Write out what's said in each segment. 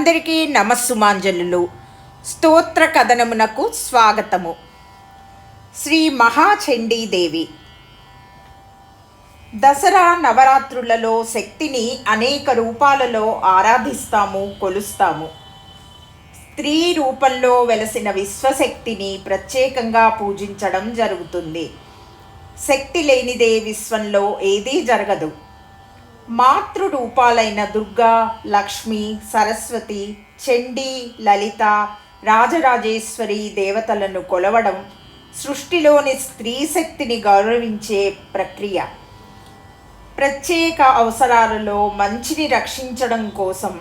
అందరికీ నమస్సుమాంజలులు. స్తోత్ర కథనమునకు స్వాగతము. శ్రీ మహాచండీదేవి. దసరా నవరాత్రులలో శక్తిని అనేక రూపాలలో ఆరాధిస్తాము కొలుస్తాము. స్త్రీ రూపంలో వెలసిన విశ్వశక్తిని ప్రత్యేకంగా పూజించడం జరుగుతుంది. శక్తి లేనిదే విశ్వంలో ఏదీ జరగదు. మాతృ రూపాలైన దుర్గా లక్ష్మి సరస్వతి చండీ లలిత రాజరాజేశ్వరి దేవతలను కొలవడం సృష్టిలోని స్త్రీ శక్తిని గౌరవించే ప్రక్రియ. ప్రత్యేక అవసరాలలో మంచిని రక్షించడం కోసం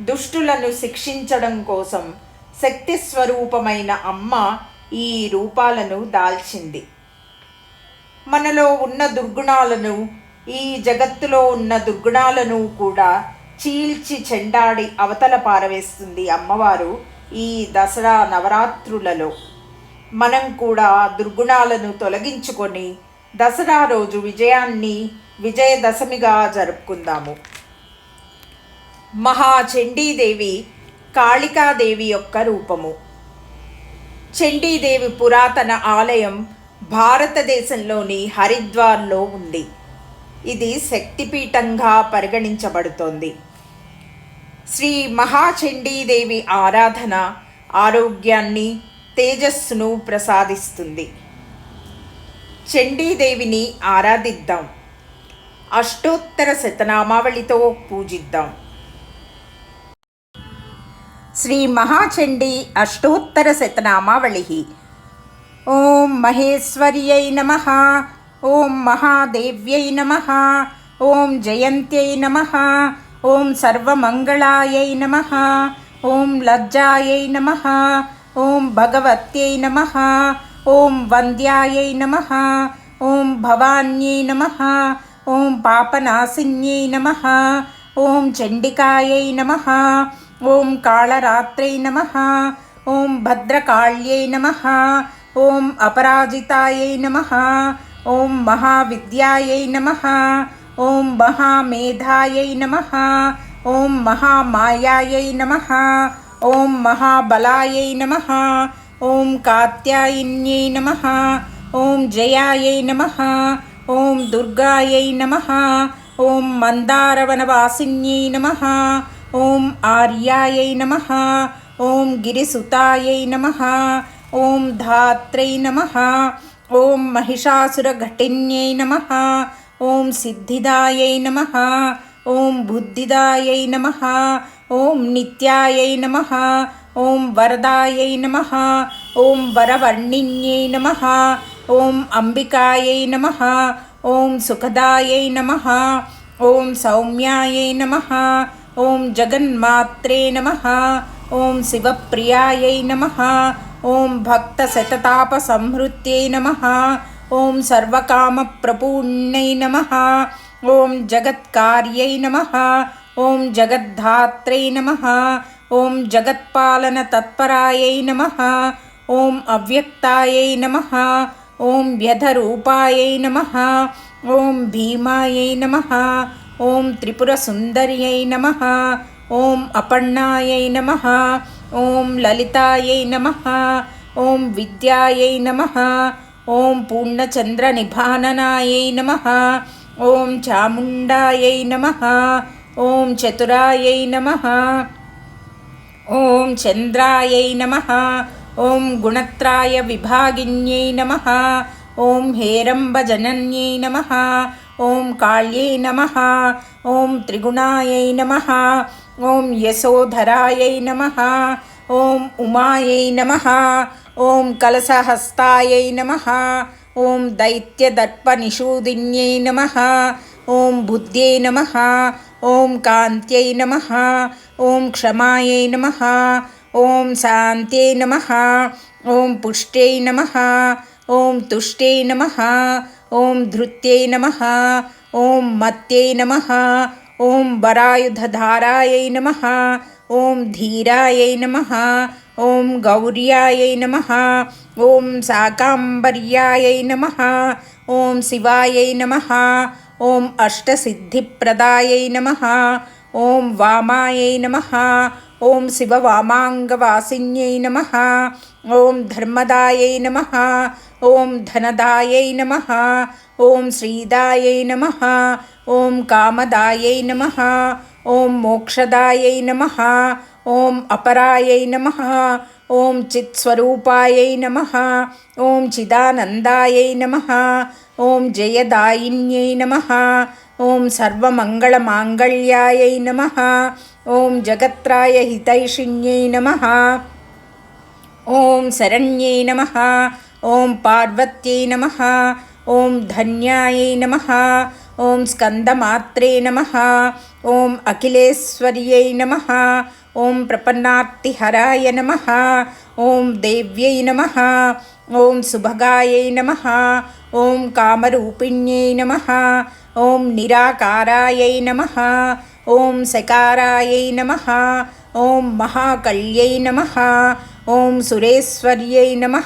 దుష్టులను శిక్షించడం కోసం శక్తి స్వరూపమైన అమ్మ ఈ రూపాలను దాల్చింది. మనలో ఉన్న దుర్గుణాలను ఈ జగత్తులో ఉన్న దుర్గుణాలను కూడా చీల్చి చెండాడి అవతల పారవేస్తుంది అమ్మవారు ఈ దసరా నవరాత్రులలో. మనం కూడా దుర్గుణాలను తొలగించుకొని దసరా రోజు విజయాన్ని విజయదశమిగా జరుపుకుందాము. మహాచండీదేవి కాళికాదేవి యొక్క రూపము. చండీదేవి పురాతన ఆలయం భారతదేశంలోని హరిద్వార్లో ఉంది. ఇది శక్తిపీఠంగా పరిగణించబడుతోంది. శ్రీ మహాచండీదేవి ఆరాధన ఆరోగ్యాన్ని తేజస్సును ప్రసాదిస్తుంది. చండీదేవిని ఆరాధిద్దాం. అష్టోత్తర శతనామావళితో పూజిద్దాం. శ్రీ మహాచండీ అష్టోత్తర శతనామావళి. ఓం మహేశ్వర్యై నమ. ఓం మహాదేవ్యై నమ ఓం జయంత్యై నమ ఓం సర్వమంగళాయై నమ ఓం లజ్జాయై నమ ఓం భగవత్యై నమ ఓం వంద్యాయై నమ ఓం భవాన్యై నమ ఓం పాపనాశిన్యై నమ ఓం చండికాయై నమ ఓం కాళరాత్రై నమ ఓం భద్రకాళ్యై నమ ఓం అపరాజితాయై నమ ఓం మహావిద్యాయై నమ ఓం మహామేధాయై నమ ఓం మహామాయాయై నమ ఓం మహాబలాయై నమ ఓం కాత్యాయిన్యై నమ ఓం జయాయై నమ ఓం దుర్గాయై నమ ఓం మందారవనవాసిన్యై నమ ఓం ఆర్యాయై నమ ఓం గిరిసుతాయై నమ ఓం ధాత్రై నమ ఓం మహిషాసురఘటిన్యై నమ ఓం సిద్ధిదాయై నమ ఓం బుద్ధిదాయై నమ ఓం నిత్యాయై నమ ఓం వరదాయై నమ ఓం వరవర్ణిన్యై నమ ఓం అంబికాయై నమ ఓం సుఖదాయై నమ ఓం సౌమ్యాయై నమ ఓం జగన్మాత్రే నమ ఓం శివప్రియాయై నమ ఓం భక్త శతతాప సంహృత్యై నమ. ఓం సర్వకామ ప్రపూర్ణై నమ. ఓం జగత్కార్యై నమ. ఓం జగద్ధాత్రై నమ. ఓం జగత్పాలన తత్పరాయై నమ. ఓం అవ్యక్తాయై నమ. ఓం వ్యధరూపాయై నమ. ఓం భీమాయై నమ. ఓం త్రిపురసుందర్యై నమ. ఓం అపర్ణాయై నమ. ఓం లలితాయై నమ ఓం విద్యాయై నమ ఓం పూర్ణచంద్ర నిభాననాయై నమ ఓం చాముండాయై నమ ఓం చతురాయై నమ ఓం చంద్రాయై నమ ఓం గుణత్రాయ విభాగిన్యై నమ ఓం హేరంబజనన్యై నమ ఓం కాళ్యై నమ ఓం త్రిగుణాయై నమ ఓం యశోధరాయై నమ ఓం ఉమాయై నమ ఓం కలసహస్తాయై నమ ఓం దైత్యదర్పనిషూదిన్యై నమ ఓం బుద్ధ్యై నమ ఓం కాంత్యై నమ ఓం క్షమాయై నమ ఓం శాంత్యై నమ ఓం పుష్ట్యై నమ ఓం తుష్ట్యై నమ ఓం ధృత్యై నమ ఓం మత్యై నమ ఓం వరాయుధధారాయై నమ. ఓం ధీరాయై నమ. ఓం గౌర్యాయై నమ. ఓం శాకాంబర్యాయై నమ. ఓం శివాయై నమ. ఓం అష్టసిద్ధిప్రదాయై నమ. ఓం వామాయై నమ. ఓం శివవామాంగవాసిన్యై నమ. ఓం ధర్మదాయై నమ. ఓం ధనదాయై నమ. ఓం శ్రీదాయై నమ. ఓం కామదాయై నమ. ఓం మోక్షదాయై నమ. ఓం అపరాయై నమ. ఓం చిత్స్వరూపాయై నమ. ఓం చిదానందాయై నమ. ఓం జయదాయిన్యై నమ. ఓం సర్వమంగళమాంగళ్యాయై నమ ఓం జగత్రాయ హితైషిణ్యై నమ ఓం శరణ్యై నమ ఓం పార్వత్యై నమ ఓం ధన్యాయై నమ ఓం స్కందమాత్రే నమ ఓం అఖిలేశ్వర్యై నమ ఓం ప్రపన్నార్తిహరాయ నమ ఓం దేవ్యై నమ ఓం సుభగాయై నమ ఓం కామరూపిణ్యై నమ ఓం నిరాకారాయై నమ ఓం సకారాయై నమ ఓం మహాకళ్యై నమ ఓం సురేశ్వర్యై నమ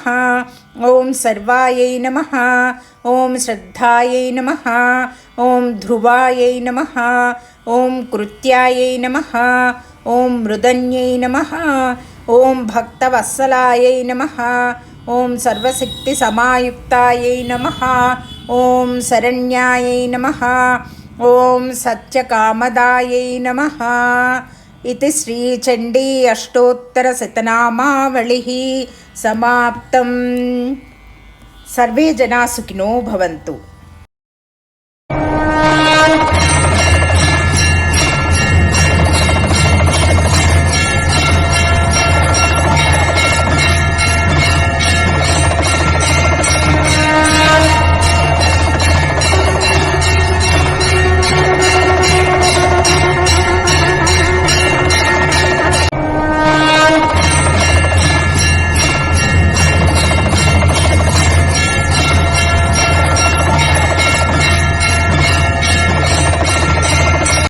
ఓం సర్వాయై నమ ఓం శ్రద్ధాయై నమ ఓం ధ్రువాయై నమ ఓం కృత్యాయై నమ ఓం మృదన్యై నమ ఓం భక్తవత్సలాయై నమ ఓం సర్వశక్తి సమాయుక్తాయై నమ ఓం శరణ్యాయై నమ. ఓం సత్యకామదాయై నమ. ఇది శ్రీచండీ అష్టోత్తరశతనామావళి సమాప్తం. సర్వే జనా సుఖినో భవంతు.